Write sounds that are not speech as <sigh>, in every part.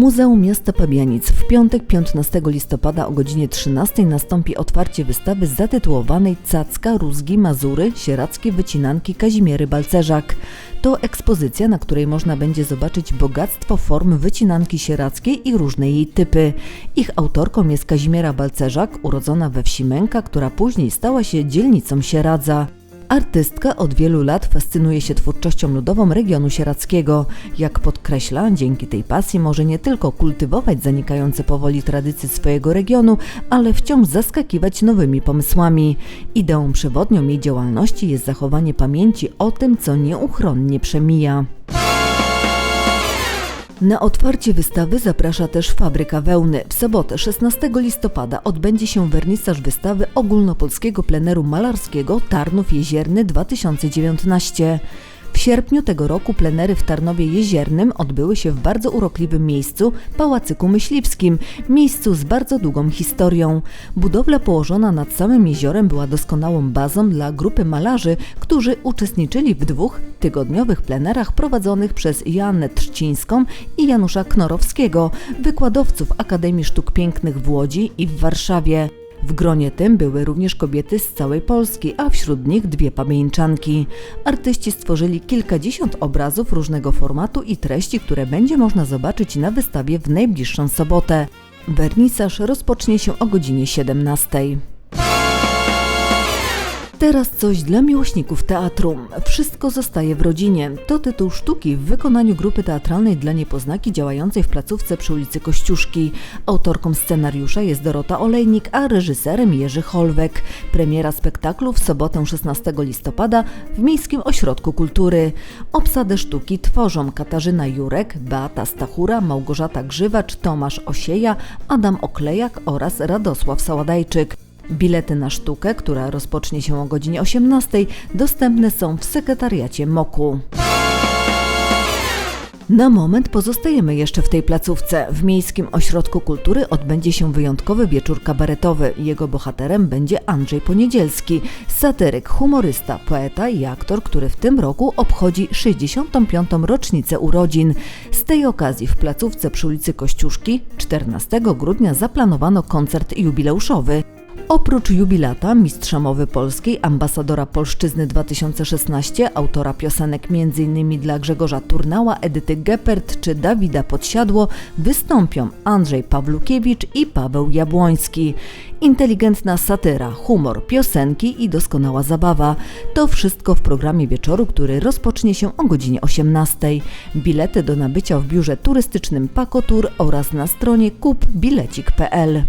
Muzeum Miasta Pabianic w piątek 15 listopada o godzinie 13 nastąpi otwarcie wystawy zatytułowanej Cacka, Rózgi, Mazury, Sierackie Wycinanki Kazimiery Balcerzak. To ekspozycja, na której można będzie zobaczyć bogactwo form wycinanki sierackiej i różne jej typy. Ich autorką jest Kazimiera Balcerzak, urodzona we wsi Męka, która później stała się dzielnicą Sieradza. Artystka od wielu lat fascynuje się twórczością ludową regionu sieradzkiego. Jak podkreśla, dzięki tej pasji może nie tylko kultywować zanikające powoli tradycje swojego regionu, ale wciąż zaskakiwać nowymi pomysłami. Ideą przewodnią jej działalności jest zachowanie pamięci o tym, co nieuchronnie przemija. Na otwarcie wystawy zaprasza też Fabryka Wełny. W sobotę 16 listopada odbędzie się wernisaż wystawy ogólnopolskiego pleneru malarskiego Tarnów Jezierny 2019. Sierpniu tego roku plenery w Tarnowie Jeziernym odbyły się w bardzo urokliwym miejscu, Pałacyku Myśliwskim, miejscu z bardzo długą historią. Budowla położona nad samym jeziorem była doskonałą bazą dla grupy malarzy, którzy uczestniczyli w dwóch tygodniowych plenerach prowadzonych przez Joannę Trzcińską i Janusza Knorowskiego, wykładowców Akademii Sztuk Pięknych w Łodzi i w Warszawie. W gronie tym były również kobiety z całej Polski, a wśród nich dwie pamieńczanki. Artyści stworzyli kilkadziesiąt obrazów różnego formatu i treści, które będzie można zobaczyć na wystawie w najbliższą sobotę. Wernisaż rozpocznie się o godzinie 17. Teraz coś dla miłośników teatru. Wszystko zostaje w rodzinie. To tytuł sztuki w wykonaniu grupy teatralnej dla niepoznaki działającej w placówce przy ulicy Kościuszki. Autorką scenariusza jest Dorota Olejnik, a reżyserem Jerzy Holwek. Premiera spektaklu w sobotę 16 listopada w Miejskim Ośrodku Kultury. Obsadę sztuki tworzą Katarzyna Jurek, Beata Stachura, Małgorzata Grzywacz, Tomasz Osieja, Adam Oklejak oraz Radosław Saładajczyk. Bilety na sztukę, która rozpocznie się o godzinie 18, dostępne są w sekretariacie MOKU. Na moment pozostajemy jeszcze w tej placówce. W Miejskim Ośrodku Kultury odbędzie się wyjątkowy wieczór kabaretowy. Jego bohaterem będzie Andrzej Poniedzielski, satyryk, humorysta, poeta i aktor, który w tym roku obchodzi 65. rocznicę urodzin. Z tej okazji w placówce przy ulicy Kościuszki 14 grudnia zaplanowano koncert jubileuszowy. Oprócz jubilata, mistrza mowy polskiej, ambasadora Polszczyzny 2016, autora piosenek m.in. dla Grzegorza Turnała, Edyty Geppert czy Dawida Podsiadło, wystąpią Andrzej Pawlukiewicz i Paweł Jabłoński. Inteligentna satyra, humor, piosenki i doskonała zabawa. To wszystko w programie wieczoru, który rozpocznie się o godzinie 18. Bilety do nabycia w biurze turystycznym Pakotur oraz na stronie kupbilecik.pl.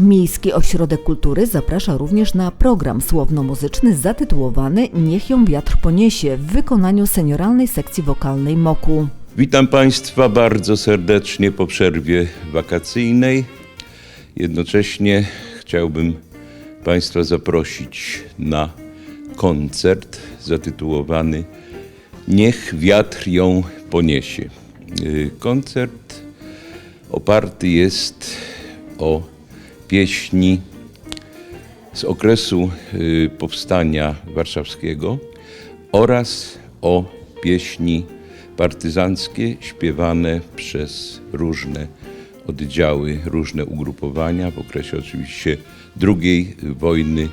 Miejski Ośrodek Kultury zaprasza również na program słowno-muzyczny zatytułowany Niech ją wiatr poniesie w wykonaniu senioralnej sekcji wokalnej MOKU. Witam Państwa bardzo serdecznie po przerwie wakacyjnej. Jednocześnie chciałbym Państwa zaprosić na koncert zatytułowany Niech wiatr ją poniesie. Y, Koncert oparty jest o pieśni z okresu y, powstania warszawskiego oraz o pieśni partyzanckie śpiewane przez różne oddziały, różne ugrupowania w okresie oczywiście II wojny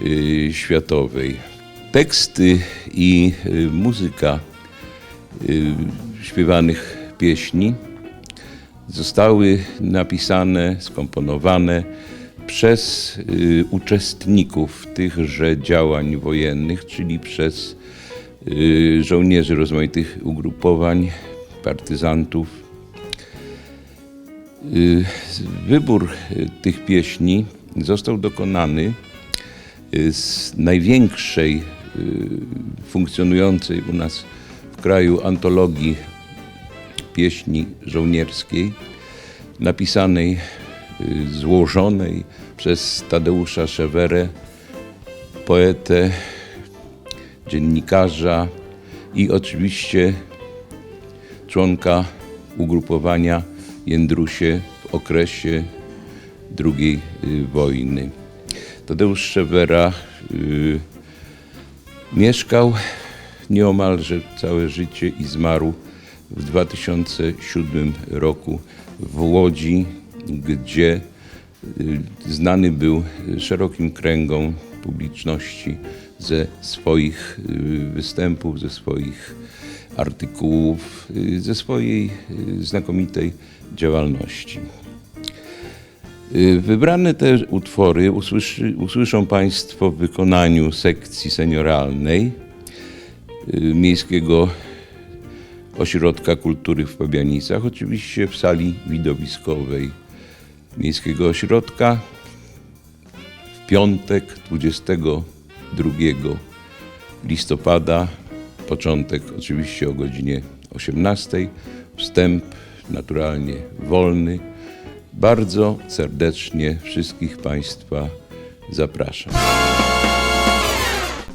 y, światowej. Teksty i y, muzyka śpiewanych pieśni zostały napisane, skomponowane przez y, uczestników tychże działań wojennych, czyli przez y, żołnierzy rozmaitych ugrupowań, partyzantów. Y, wybór tych pieśni został dokonany z największej funkcjonującej u nas w kraju antologii pieśni żołnierskiej, napisanej, y, złożonej przez Tadeusza Szewerę, poetę, dziennikarza i oczywiście członka ugrupowania Jędrusie w okresie II y, wojny. Tadeusz Szewera y, mieszkał nieomalże całe życie i zmarł w 2007 roku w Łodzi, gdzie y, znany był szerokim kręgom publiczności ze swoich y, występów, ze swoich artykułów, y, ze swojej znakomitej działalności. Wybrane te utwory usłyszy, usłyszą Państwo w wykonaniu sekcji senioralnej Miejskiego Ośrodka Kultury w Pabianicach, oczywiście w sali widowiskowej Miejskiego Ośrodka w piątek 22 listopada, początek oczywiście o godzinie 18, wstęp naturalnie wolny. Bardzo serdecznie wszystkich Państwa zapraszam.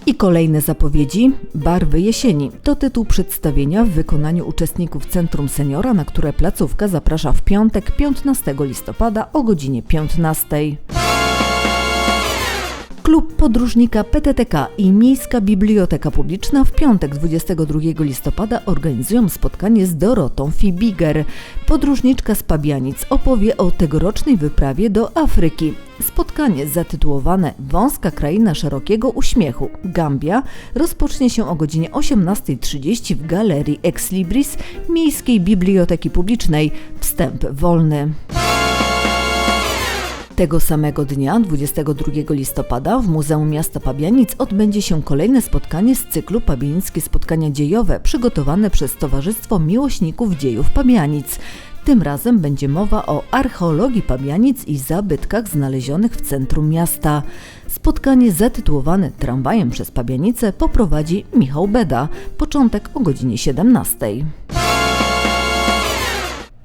I kolejne zapowiedzi. Barwy jesieni to tytuł przedstawienia w wykonaniu uczestników Centrum Seniora, na które placówka zaprasza w piątek 15 listopada o godzinie 15. Klub Podróżnika PTTK i Miejska Biblioteka Publiczna w piątek 22 listopada organizują spotkanie z Dorotą Fibiger. Podróżniczka z Pabianic opowie o tegorocznej wyprawie do Afryki. Spotkanie zatytułowane Wąska kraina szerokiego uśmiechu Gambia rozpocznie się o godzinie 18.30 w galerii Ex Libris Miejskiej Biblioteki Publicznej. Wstęp wolny. Tego samego dnia, 22 listopada, w Muzeum Miasta Pabianic odbędzie się kolejne spotkanie z cyklu Pabianickie Spotkania Dziejowe, przygotowane przez Towarzystwo Miłośników Dziejów Pabianic. Tym razem będzie mowa o archeologii Pabianic i zabytkach znalezionych w centrum miasta. Spotkanie zatytułowane Tramwajem przez Pabianice poprowadzi Michał Beda. Początek o godzinie 17.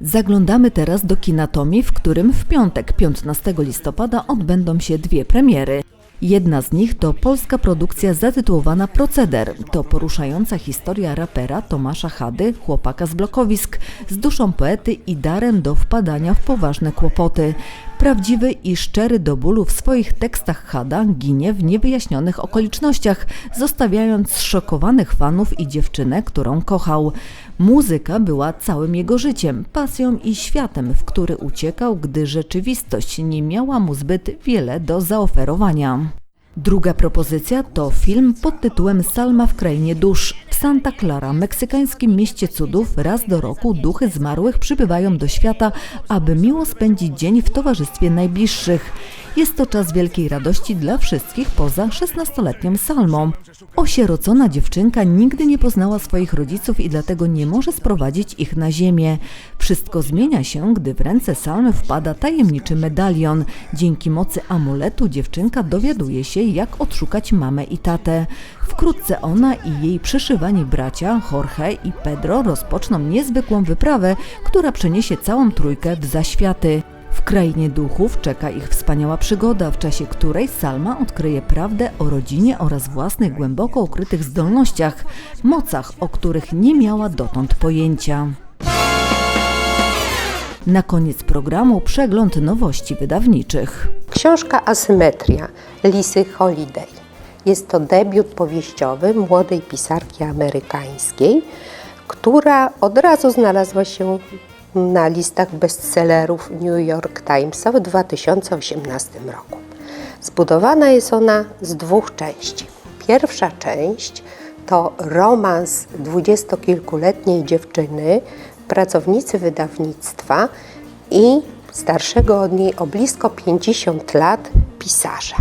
Zaglądamy teraz do Kinatomii, w którym w piątek 15 listopada odbędą się dwie premiery. Jedna z nich to polska produkcja zatytułowana Proceder. To poruszająca historia rapera Tomasza Chady, chłopaka z blokowisk, z duszą poety i darem do wpadania w poważne kłopoty. Prawdziwy i szczery do bólu w swoich tekstach Hada ginie w niewyjaśnionych okolicznościach, zostawiając zszokowanych fanów i dziewczynę, którą kochał. Muzyka była całym jego życiem, pasją i światem, w który uciekał, gdy rzeczywistość nie miała mu zbyt wiele do zaoferowania. Druga propozycja to film pod tytułem Salma w krainie dusz. W Santa Clara, meksykańskim mieście cudów, raz do roku duchy zmarłych przybywają do świata, aby miło spędzić dzień w towarzystwie najbliższych. Jest to czas wielkiej radości dla wszystkich poza 16-letnią Salmą. Osierocona dziewczynka nigdy nie poznała swoich rodziców i dlatego nie może sprowadzić ich na ziemię. Wszystko zmienia się, gdy w ręce Salmy wpada tajemniczy medalion. Dzięki mocy amuletu dziewczynka dowiaduje się, jak odszukać mamę i tatę. Wkrótce ona i jej przyszywani bracia, Jorge i Pedro, rozpoczną niezwykłą wyprawę, która przeniesie całą trójkę w zaświaty. W krainie duchów czeka ich wspaniała przygoda, w czasie której Salma odkryje prawdę o rodzinie oraz własnych głęboko ukrytych zdolnościach, mocach, o których nie miała dotąd pojęcia. Na koniec programu przegląd nowości wydawniczych. Książka Asymetria Lisy Holiday. Jest to debiut powieściowy młodej pisarki amerykańskiej, która od razu znalazła się na listach bestsellerów New York Timesa w 2018 roku. Zbudowana jest ona z dwóch części. Pierwsza część to romans dwudziestokilkuletniej dziewczyny, pracownicy wydawnictwa i starszego od niej o blisko 50 lat pisarza.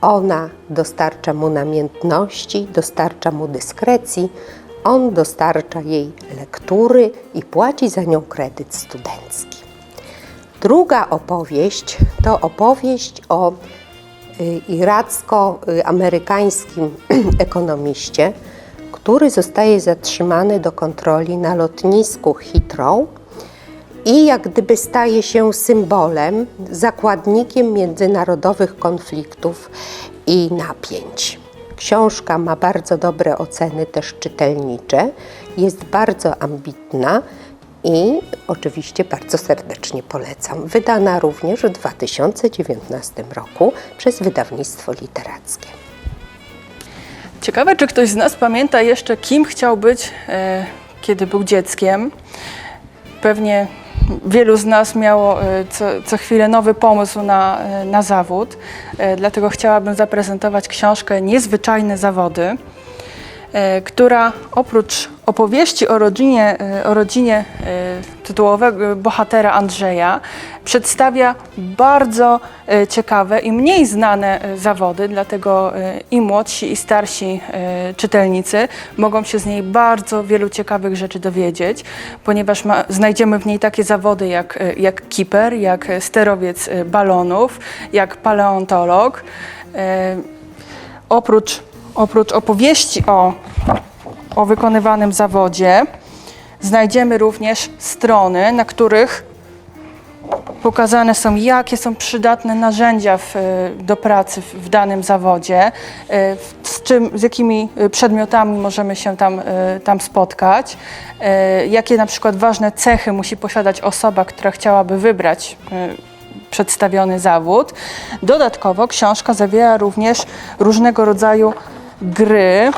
Ona dostarcza mu namiętności, dostarcza mu dyskrecji, on dostarcza jej lektury i płaci za nią kredyt studencki. Druga opowieść to opowieść o y, iracko-amerykańskim <clears throat> ekonomiście, który zostaje zatrzymany do kontroli na lotnisku Heathrow i jak gdyby staje się symbolem, zakładnikiem międzynarodowych konfliktów i napięć. Książka ma bardzo dobre oceny też czytelnicze, jest bardzo ambitna i oczywiście bardzo serdecznie polecam. Wydana również w 2019 roku przez wydawnictwo literackie. Ciekawe, czy ktoś z nas pamięta jeszcze, kim chciał być e, kiedy był dzieckiem. Pewnie wielu z nas miało e, co, co chwilę nowy pomysł na, e, na zawód, E, dlatego chciałabym zaprezentować książkę Niezwyczajne zawody, która oprócz opowieści o rodzinie, e, o rodzinie e, tytułowego bohatera Andrzeja przedstawia bardzo e, ciekawe i mniej znane e, zawody, dlatego e, i młodsi i starsi e, czytelnicy mogą się z niej bardzo wielu ciekawych rzeczy dowiedzieć, ponieważ ma, znajdziemy w niej takie zawody jak, e, jak kiper, jak e, sterowiec e, balonów, jak paleontolog. E, Oprócz, oprócz opowieści o, o wykonywanym zawodzie, znajdziemy również strony, na których pokazane są, jakie są przydatne narzędzia w, do pracy w, w danym zawodzie, w- z, czym, z jakimi e, przedmiotami możemy się tam, e, tam spotkać, jakie na przykład ważne cechy musi posiadać osoba, która chciałaby wybrać przedstawiony zawód. Dodatkowo książka zawiera również różnego rodzaju gry.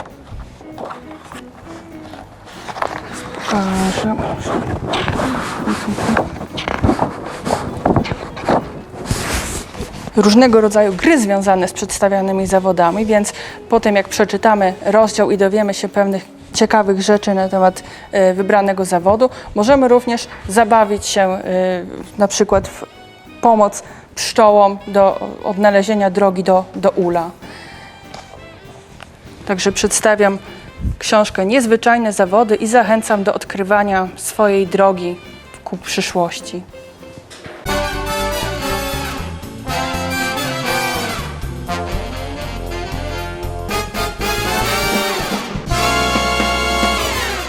Różnego rodzaju gry związane z przedstawianymi zawodami, więc po tym jak przeczytamy rozdział i dowiemy się pewnych ciekawych rzeczy na temat e, wybranego zawodu, możemy również zabawić się e, na przykład w pomoc pszczołom do odnalezienia drogi do, do ula. Także przedstawiam książkę Niezwyczajne zawody i zachęcam do odkrywania swojej drogi ku przyszłości.